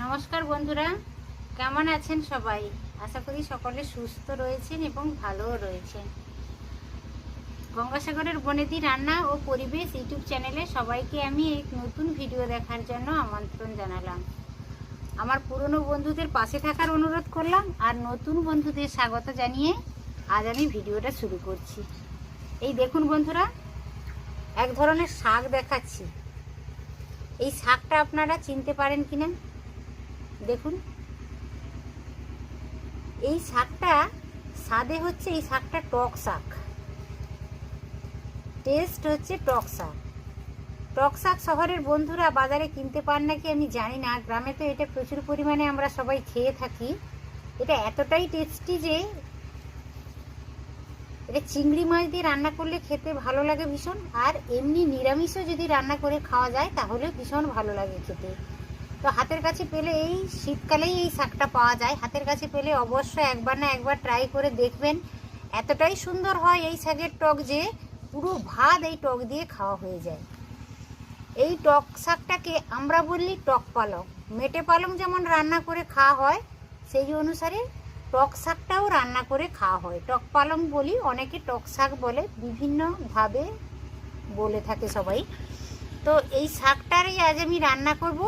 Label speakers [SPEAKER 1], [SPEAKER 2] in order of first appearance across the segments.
[SPEAKER 1] নমস্কার বন্ধুরা, কেমন আছেন সবাই? আশা করি সকলে সুস্থ রয়েছেন এবং ভালোও রয়েছেন। গঙ্গাসাগরের বনেদি রান্না ও পরিবেশ ইউটিউব চ্যানেলে সবাইকে আমি এক নতুন ভিডিও দেখার জন্য আমন্ত্রণ জানালাম। আমার পুরনো বন্ধুদের পাশে থাকার অনুরোধ করলাম, আর নতুন বন্ধুদের স্বাগত জানিয়ে আজ আমি ভিডিওটা শুরু করছি। এই দেখুন বন্ধুরা, এক ধরনের শাক দেখাচ্ছি। এই শাকটা আপনারা চিনতে পারেন কিনা? দেখুন। এই শাকটা, স্বাদে হচ্ছে এই শাকটা টক শাক। টেস্ট হচ্ছে টক শাক। টক শাক শহরের বন্ধুরা বাজারে কিনতে পান নাকি আমি জানি না গ্রামে তো এটা প্রচুর পরিমাণে আমরা সবাই খেয়ে থাকি। এটা এতটাই টেস্টি যে এটা চিংড়ি মাছ দিয়ে রান্না করলে খেতে ভালো লাগে ভীষণ, আর এমনি নিরামিষও যদি রান্না করে খাওয়া যায় তাহলে ভীষণ ভালো লাগে খেতে। তো হাতের কাছে পেলে এই, শীতকালেই এই শাকটা পাওয়া যায়। হাতের কাছে পেলে অবশ্যই একবার না একবার ট্রাই করে দেখবেন। এতটাই সুন্দর হয় এই শাকের টক যে, পুরো ভাত এই টক দিয়ে খাওয়া হয়ে যায়। এই টক শাকটাকে আমরা বললি টক পালং। মেটে পালং যেমন রান্না করে খাওয়া হয়, সেই অনুসারে টক শাকটাও রান্না করে খাওয়া হয়। টক পালং বলি, অনেকে টক শাক বলে, বিভিন্নভাবে বলে থাকে সবাই। তো এই শাকটারই আজ আমি রান্না করব।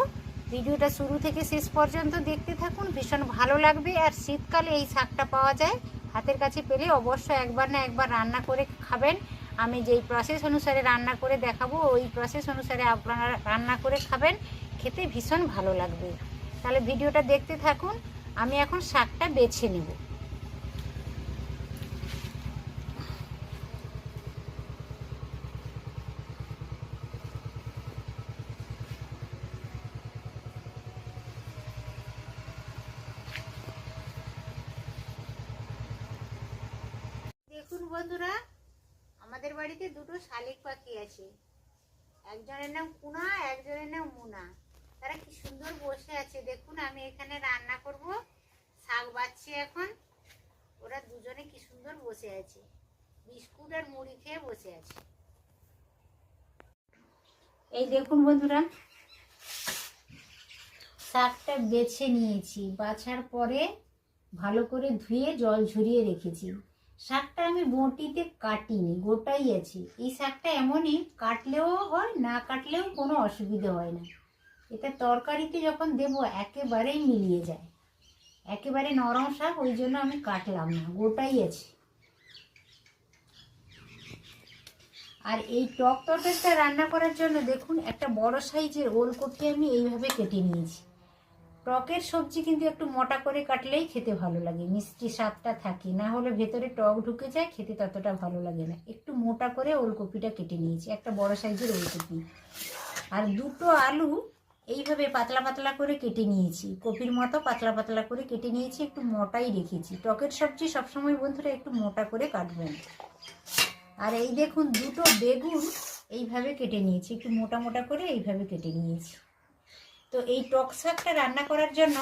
[SPEAKER 1] ভিডিওটা শুরু থেকে শেষ পর্যন্ত দেখতে থাকুন, ভীষণ ভালো লাগবে। আর শীতকালে এই শাকটা পাওয়া যায়, হাতের কাছে পেলে অবশ্যই একবার না একবার রান্না করে খাবেন। আমি যেই প্রসেস অনুসারে রান্না করে দেখাবো, ওই প্রসেস অনুসারে আপনারা রান্না করে খাবেন। খেতে ভীষণ ভালো লাগবে। তাহলে ভিডিওটা দেখতে থাকুন। আমি এখন শাকটা বেছে নেব। দেখুন বন্ধুরা, আমাদের বাড়িতে দুটো শালিক পাখি আছে। একজনের নাম কুনা, একজনের নাম মুনা। তারা কি সুন্দর বসে আছে। দেখুন, আমি এখানে রান্না করব। শাক বাচ্ছি এখন। ওরা দুজনে কি সুন্দর বসে আছে। বিস্কুট আর মুড়ি খেয়ে বসে আছে। এই দেখুন বন্ধুরা, শাকটা বেছে নিয়েছি। বাছার পরে ভালো করে ধুয়ে জল ঝরিয়ে রেখেছি। শাকটা আমি বটিতে কাটিনি, গোটাই আছি। এই শাকটা এমনই কাটলেও হয়, না কাটলেও কোনো অসুবিধা হয় না। এটা তরকারিতে যখন দেব, একেবারেই মিলিয়ে যায়। একেবারে নরম শাক, ওই জন্য আমি কাটলাম না, গোটাই আছে। আর এই টক তরকারিটা রান্না করার জন্য দেখুন, একটা বড় সাইজের ওলকপি আমি এইভাবে কেটে নিয়েছি। টকের সবজি কিন্তু একটু মোটা করে কাটলেই খেতে ভালো লাগে, মিষ্টি স্বাদটা থাকে। না হলে ভেতরে টক ঢুকে যায়, খেতে ততটা ভালো লাগে না। একটু মোটা করে ওলকপিটা কেটে নিয়েছি, একটা বড় সাইজের ওলকপি। আর দুটো আলু এইভাবে পাতলা পাতলা করে কেটে নিয়েছি। কপির মতো পাতলা পাতলা করে কেটে নিয়েছি, একটু মোটাই রেখেছি। টকের সবজি সবসময় বন্ধুরা একটু মোটা করে কাটবেন। আর এই দেখুন, দুটো বেগুন এইভাবে কেটে নিয়েছি। একটু মোটা মোটা করে এইভাবে কেটে নিয়েছি। তো এই টক শাকটা রান্না করার জন্য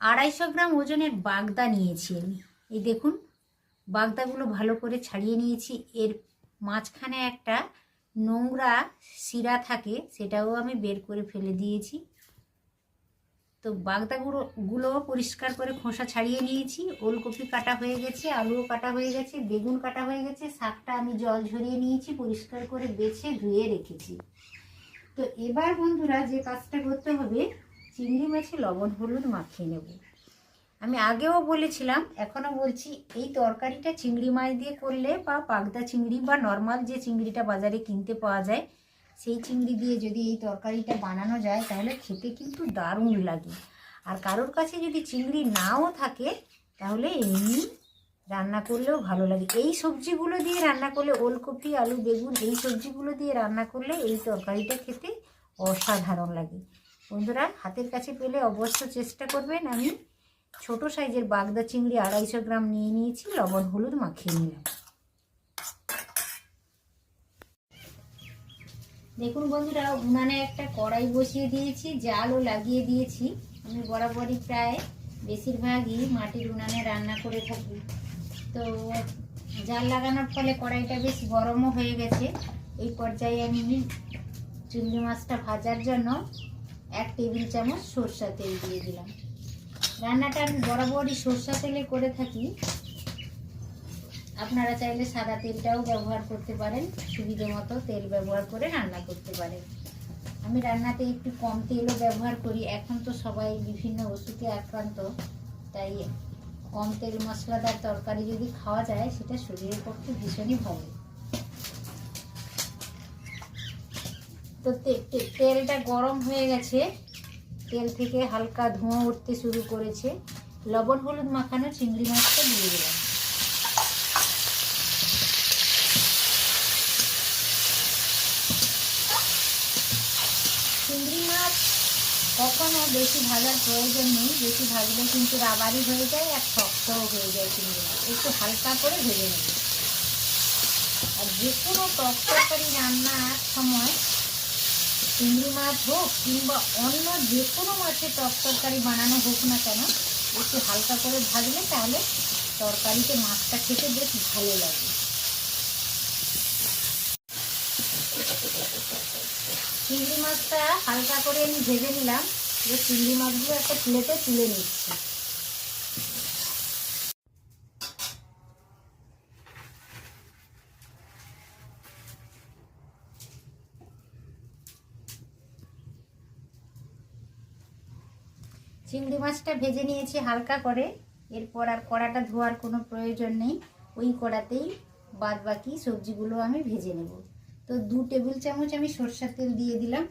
[SPEAKER 1] আড়াইশো গ্রাম ওজনের বাগদা নিয়েছি আমি। এই দেখুন, বাগদাগুলো ভালো করে ছাড়িয়ে নিয়েছি। এর মাঝখানে একটা নোংরা শিরা থাকে, সেটাও আমি বের করে ফেলে দিয়েছি। তো বাগদাগুলো গুলো পরিষ্কার করে খোসা ছাড়িয়ে নিয়েছি। ওলকপি কাটা হয়ে গেছে, আলুও কাটা হয়ে গেছে, বেগুন কাটা হয়ে গেছে, শাকটা আমি জল ঝরিয়ে নিয়েছি, পরিষ্কার করে বেছে ধুয়ে রেখেছি। তো এবার বন্ধুরা যে কাজটা করতে হবে, চিংড়ি মাছে লবণ হলুদ মাখিয়ে নেব। আমি আগেও বলেছিলাম এখনও বলছি, এই তরকারিটা চিংড়ি মাছ দিয়ে করলে বা পাগদা চিংড়ি বা নর্মাল যে চিংড়িটা বাজারে কিনতে পাওয়া যায়, সেই চিংড়ি দিয়ে যদি এই তরকারিটা বানানো যায়, তাহলে খেতে কিন্তু দারুণ লাগে। আর কারোর কাছে যদি চিংড়ি নাও থাকে, তাহলে এমনি রান্না করলেও ভালো লাগে। এই সবজিগুলো দিয়ে রান্না করলে, ওলকপি, আলু, বেগুন, এই সবজিগুলো দিয়ে রান্না করলে এই তরকারিটা খেতে অসাধারণ লাগে। বন্ধুরা, হাতের কাছে পেলে অবশ্য চেষ্টা করবেন আমি। ছোট সাইজের বাগদা চিংড়ি আড়াইশো গ্রাম নিয়ে নিয়েছি, লবণ, হলুদ মাখিয়ে নিলাম। দেখুন বন্ধুরা, উনানে একটা কড়াই বসিয়ে দিয়েছি, জালও লাগিয়ে দিয়েছি। আমি বরাবরই প্রায় বেশিরভাগই মাটির উনানে রান্না করে থাকি। তো জাল লাগানোর ফলে কড়াইটা বেশ গরমও হয়ে গেছে। এই পর্যায়ে আমি চিংড়ি মাছটা ভাজার জন্য এক টেবিল চামচ সরষা তেল দিয়ে দিলাম। রান্নাটা আমি বরাবরই সরষা তেলে করে থাকি। আপনারা চাইলে সাদা তেলটাও ব্যবহার করতে পারেন, সুবিধে মতো তেল ব্যবহার করে রান্না করতে পারেন। আমি রান্নাতে একটু কম তেলও ব্যবহার করি, এখন তো সবাই বিভিন্ন ওষুধে আক্রান্ত, তাই কম তেল মশলাদার তরকারি যদি খাওয়া যায়, সেটা শরীরের পক্ষে ভীষণই ভালো। তো তেলটা গরম হয়ে গেছে তেল থেকে হালকা ধোঁয়া উঠতে শুরু করেছে। লবণ, হলুদ মাখানো চিংড়ি মাছটা দিয়ে দিলাম। চিংড়ি মাছ কখনো বেশি ভাজার প্রয়োজন নেই, বেশি ভাজলে কিন্তু রাবারি হয়ে যায় আর শক্তও হয়ে যায় চিংড়ি মাছ। একটু হালকা করে ভেজে নেব। আর যে কোনো তরকারি রান্নার সময় চিংড়ি মাছ হোক কিংবা অন্য যে কোনো মাছের টক তরকারি বানানো হোক না কেন, একটু হালকা করে ভাজলে তাহলে তরকারিতে মাছটা খেতে বেশ ভালো লাগে। চিংড়ি মাছটা হালকা করে আমি ভেজে নিলাম। যে চিংড়ি মাছগুলো একটা প্লেটে তুলে নিচ্ছি চিংড়ি মাছটা ভেজে নিয়েছি হালকা করে। এরপর আর কড়াটা ধোয়ার কোনো প্রয়োজন নেই। ওই কড়াতেই বাদ বাকি সবজিগুলো আমি ভেজে নেব। তো দু টেবিল চামচ আমি সরষের তেল দিয়ে দিলাম।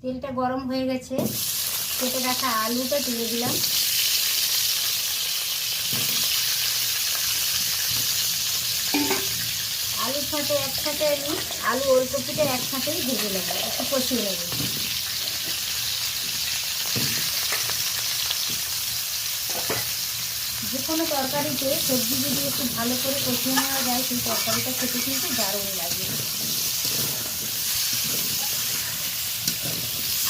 [SPEAKER 1] তেলটা গরম হয়ে গেছে। কেটে রাখা আলুটা তুলে দিলাম। আলুর সাথে একসাথে আমি আলু ওলকপিটা একসাথেই ভেজে নেব, একটু কষিয়ে নেব যে কোনো তরকারিতে সবজি যদি একটু ভালো করে কষিয়ে নেওয়া যায়, সেই তরকারিটা খেতে কিন্তু দারুণ লাগে।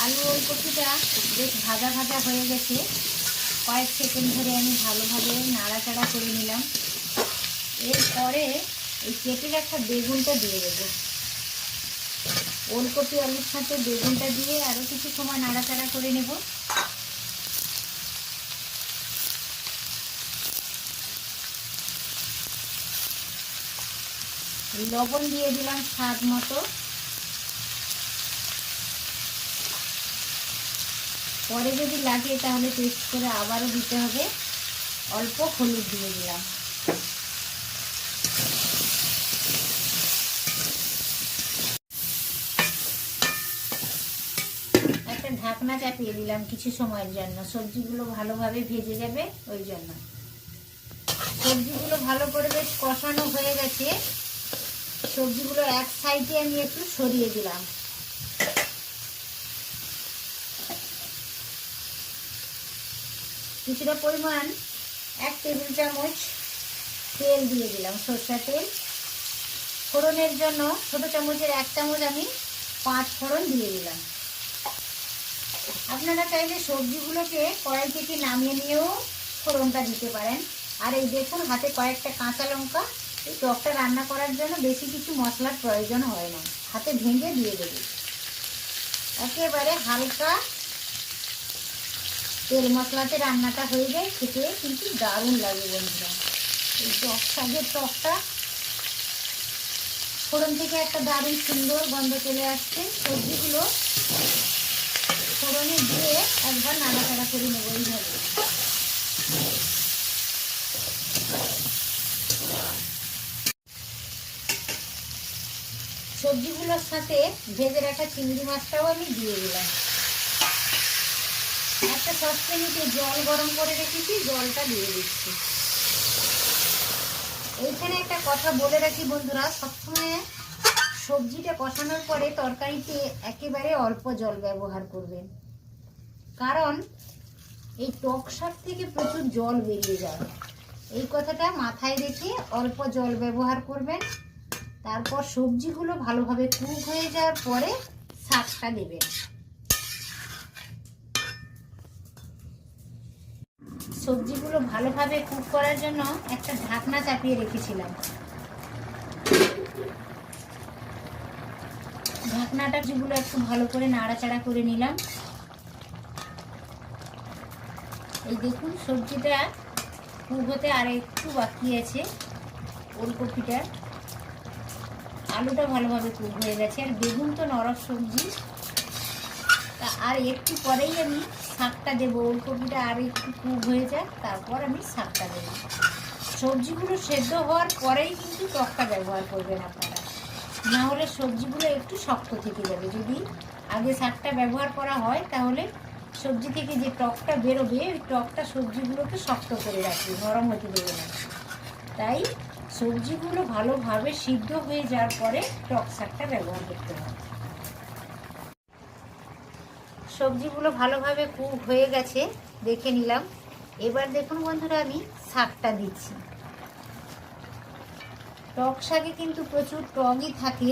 [SPEAKER 1] আলু ওই ওলকপিটা বেশ ভাজা ভাজা হয়ে গেছে। কয়েক সেকেন্ড ধরে আমি ভালোভাবে নাড়াচাড়া করে নিলাম। এরপরে এই কেটে রাখা বেগুনটা দিয়ে দেবো। ওলকপি আলুর সাথে বেগুনটা দিয়ে আরও কিছু সময় নাড়াচাড়া করে নেব। লবণ দিয়ে দিলাম স্বাদ মতো। পরে যদি লাগে তাহলে টেস্ট করে আবারও দিতে হবে। অল্প হলুদ দিয়ে দিলাম। একটা ঢাকনা চাপিয়ে দিলাম কিছু সময়ের জন্য। সবজিগুলো ভালোভাবে ভেজে যাবে ওই জন্য। সবজিগুলো ভালো করে বেশ কষানো হয়ে গেছে। সবজিগুলো এক সাইডে আমি একটু সরিয়ে দিলাম। কিছুটা পরিমাণ এক টেবিল চামচ তেল দিয়ে দিলাম সরষা তেল। ফোড়নের জন্য ছোট চামচের এক চামচ আমি পাঁচ ফোড়ন দিয়ে দিলাম। আপনারা চাইলে সবজিগুলোকে কড়াই থেকে নামিয়ে নিয়েও ফোড়নটা দিতে পারেন। আর এই দেখুন, হাতে কয়েকটা কাঁচা লঙ্কা এই টকটা রান্না করার জন্য বেশি কিছু মশলার প্রয়োজন হয় না। হাতে ভেঙে দিয়ে দেবে। একেবারে হালকা তেল মশলাতে রান্নাটা হয়ে যায়, খেতে কিন্তু দারুণ লাগে বন্ধুরা। এই টক শাকের টকটা ফোড়ন থেকে একটা দারুণ সুন্দর গন্ধ চলে আসছে। সবজিগুলো ফোড়নে দিয়ে একবার নাড়াচাড়া করে নেব এইভাবে। সবজিগুলোর সাথে ভেজে রাখা চিংড়ি মাছটাও আমি দিয়ে দিলাম। একটা সসপ্যানিতে জল গরম করে রেখেছি, জলটা দিয়ে দিচ্ছি। এইখানে একটা কথা বলে রাখি বন্ধুরা, সবসময় সবজিটা কষানোর পরে তরকারিতে একেবারে অল্প জল ব্যবহার করবেন। কারণ এই টক শাক থেকে প্রচুর জল বেরিয়ে যায়। এই কথাটা মাথায় রেখে অল্প জল ব্যবহার করবেন। তারপর সবজিগুলো ভালোভাবে কুক হয়ে যাওয়ার পরে শাকটা দেবেন সবজিগুলো ভালোভাবে কুক করার জন্য একটা ঢাকনা চাপিয়ে রেখেছিলাম। ঢাকনাটা যেগুলো একটু ভালো করে নাড়াচাড়া করে নিলাম। এই দেখুন, সবজিটা কুক হতে আর একটু বাকি আছে, ওলকপিটা। আলুটা ভালোভাবে কুক হয়ে গেছে। আর বেগুন তো নরম সবজি। তা আর একটু পরেই আমি শাকটা দেবো। ওলকপিটা আর একটু কুক হয়ে যাক, তারপর আমি শাকটা দেবো। সবজিগুলো সেদ্ধ হওয়ার পরেই কিন্তু টকটা ব্যবহার করবেন আপনারা। না হলে সবজিগুলো একটু শক্ত থেকে যাবে। যদি আগে শাকটা ব্যবহার করা হয়, তাহলে সবজি থেকে যে টকটা বেরোবে, ওই টকটা সবজিগুলোকে শক্ত করে রাখবে, নরম হতে দেবে না। তাই সবজিগুলো ভালোভাবে সিদ্ধ হয়ে যাওয়ার পরে টক শাকটা ব্যবহার করতে হবে। সবজিগুলো ভালোভাবে কুক হয়ে গেছে, দেখে নিলাম। এবার দেখুন বন্ধুরা, আমি শাকটা দিচ্ছি। টক শাকে কিন্তু প্রচুর টকই থাকে।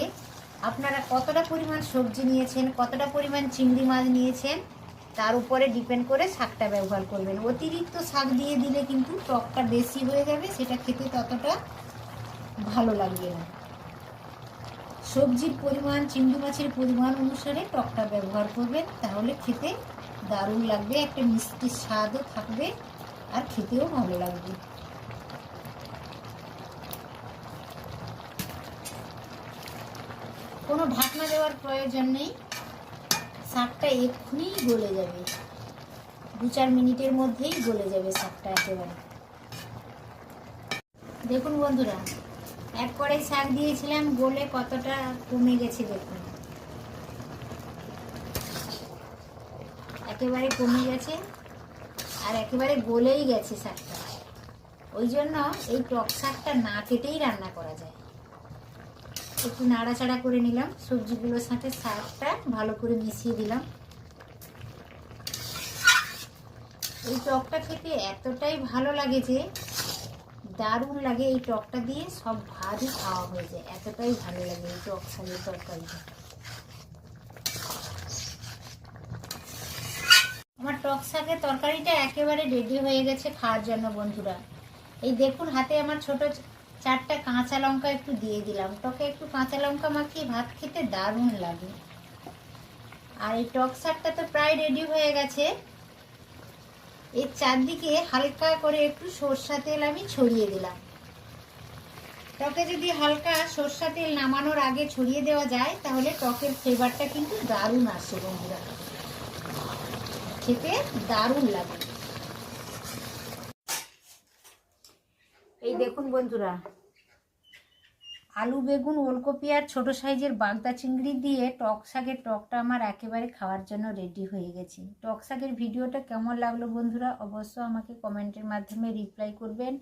[SPEAKER 1] আপনারা কতটা পরিমাণ সবজি নিয়েছেন, কতটা পরিমাণ চিংড়ি মাছ নিয়েছেন, তার উপরে ডিপেন্ড করে শাকটা ব্যবহার করবেন। অতিরিক্ত শাক দিয়ে দিলে কিন্তু টকটা বেশি হয়ে যাবে, সেটা খেতে ততটা ভালো লাগবে না। সবজির পরিমাণ, চিংড়ি মাছের পরিমাণ অনুসারে টকটা ব্যবহার করবেন। তাহলে খেতে দারুণ লাগবে, একটা মিষ্টি স্বাদও থাকবে আর খেতেও ভালো লাগবে। কোনো ঢাকনা দেওয়ার প্রয়োজন নেই। শাকটা এক্ষুনি গলে যাবে। দু চার মিনিটের মধ্যেই গলে যাবে শাকটা একেবারে। দেখুন বন্ধুরা এক কড়াই শাক দিয়েছিলাম গলে কতটা কমে গেছে দেখুন। একেবারে কমে গেছে আর একেবারে গলেই গেছে শাকটা ওই জন্য এই টক শাকটা না কেটেই রান্না করা যায়। একটু নাড়াচাড়া করে নিলাম, সবজিগুলোর সাথে শাকটা ভালো করে মিশিয়ে দিলাম। এই টকটা খেতে এতটাই ভালো লাগে যে দারুণ লাগে এই টকটা দিয়ে, সব ভাতই খাওয়া হয়ে যায়। এতটাই ভালো লাগে এই টক শাকের তরকারিটা। আমার টক শাকের তরকারিটা একেবারে রেডি হয়ে গেছে খাওয়ার জন্য, বন্ধুরা। এই দেখুন, হাতে আমার ছোট চারটা কাঁচা লঙ্কা একটু দিয়ে দিলাম। টকে একটু কাঁচা লঙ্কা মাখিয়ে ভাত খেতে দারুণ লাগে। আর এই টক শাকটা তো প্রায় রেডি হয়ে গেছে। এর চারদিকে হালকা করে একটু সর্ষা তেল আমি ছড়িয়ে দিলাম। টকে যদি হালকা সর্ষা তেল নামানোর আগে ছড়িয়ে দেওয়া যায়, তাহলে টকের ফ্লেভারটা কিন্তু দারুণ আসে বন্ধুরা। খেতে দারুণ লাগে। এই দেখুন বন্ধুরা আলু, বেগুন, ওলকপি আর ছোট সাইজের বাগদা চিংড়ি দিয়ে টক শাকের টকটা আমার একেবারে খাওয়ার জন্য রেডি হয়ে গেছে। টক শাকের ভিডিওটা কেমন লাগল বন্ধুরা অবশ্য আমাকে কমেন্টের মাধ্যমে রিপ্লাই করবেন।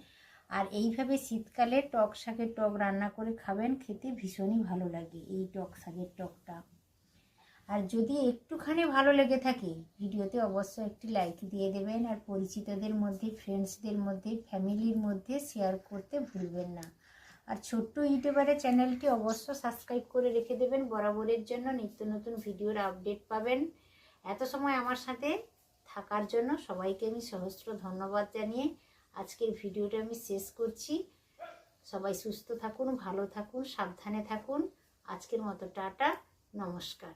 [SPEAKER 1] আর এইভাবে শীতকালে টক শাকের টক রান্না করে খাবেন, খেতে ভীষণই ভালো লাগে এই টক শাকের টকটা। আর যদি একটুখানি ভালো লেগে থাকে, ভিডিওতে অবশ্যই একটি লাইক দিয়ে দেবেন। আর পরিচিতদের মধ্যে ফ্রেন্ডসদের মধ্যে ফ্যামিলির মধ্যে শেয়ার করতে ভুলবেন না। আর ছোট্ট ইউটিউবারের চ্যানেলটি অবশ্য সাবস্ক্রাইব করে রেখে দেবেন। বরাবরের জন্য নিত্য নতুন ভিডিওর আপডেট পাবেন। এত সময় আমার সাথে থাকার জন্য সবাইকে আমি সহস্র ধন্যবাদ জানিয়ে আজকের ভিডিওটা আমি শেষ করছি। সবাই সুস্থ থাকুন, ভালো থাকুন, সাবধানে থাকুন। আজকের মতো টাটা, নমস্কার।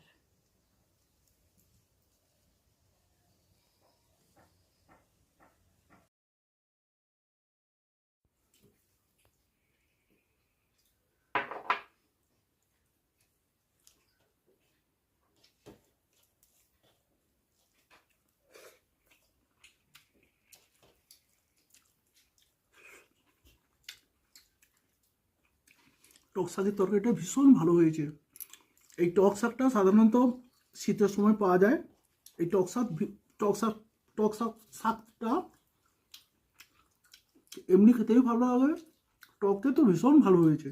[SPEAKER 2] টক শাকের তরকারিটা ভীষণ ভালো হয়েছে। এই টক শাকটা সাধারণত শীতের সময় পাওয়া যায়। এই টক শাক টক শাক টক শাক, শাকটা এমনি খেতেই ভালো লাগে। টকতে তো ভীষণ ভালো হয়েছে।